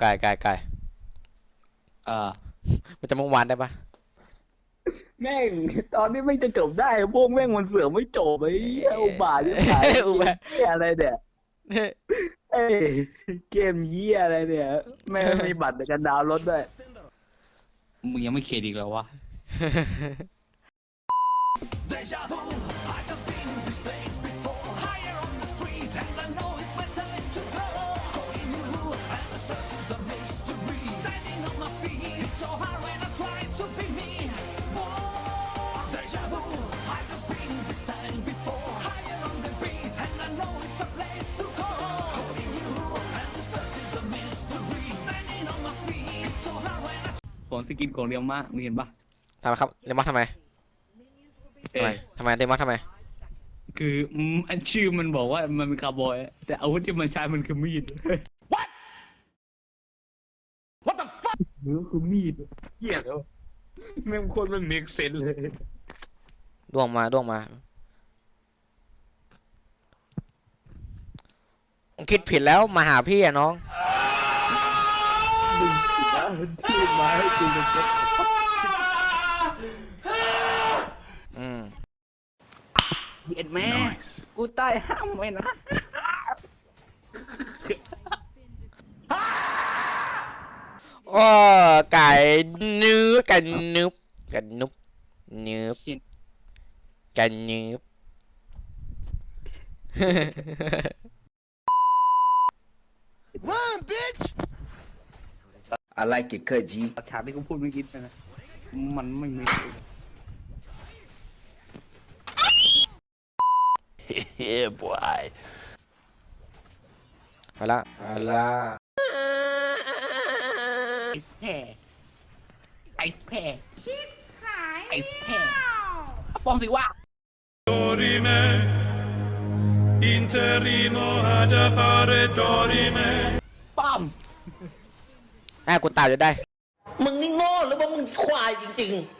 ไก่ไก่ไก่เออมันจะเมื่อวานได้ปะแม่งตอนนี้ไม่งจะจบได้พวกแม่งมันเสือกไม่จบไอ้เหี้ยอุบาทยิ่งหายอุบาทเหี้ยอะไรเนี่ยเอ้ยเกมเหี้ยอะไรเนี่ย แม่งไม่มีบัตรในการดาวน์รถด้วยมึงยังไม่เข็ดอีกแล้ววะ ของสกินของเรียวมากมึงเห็นปะทำไมครับเดมอสทำไมเอทำไมอทำไมเดมอสทำไม คืออืมอันชื่อมันบอกว่ามันเป็นคาร์บอย แต่อาวุธที่มันใช้มันคือมีด What What the fuck หรือคือมีดเหี้ยแล้วแม่งโคนมันเมกเซนเลยด้วงมาด้วงมาคิดผิดแล้วมาหาพี่อะน้องดึ งสินะที่มาให้กูจะเก็บอืมเย็ดแม่กูตายห้ามไว้นะ โอ้ไก่นื้อไก่นึบไก่นุบนึบไก่นึบ I like it cut, G. ฉากที่กูพูดไม่คิดนะมันไม่มี Yeah, boy. ไปละไปละไอ้แพ้ไอ้แพ้ไอ้แพ้ปองสิว่า Dorime, interrimo ad appare dorime. ป้อมให้กูตาจะได้ มึงนี่โง่หรือว่ามึงควายจริง ๆ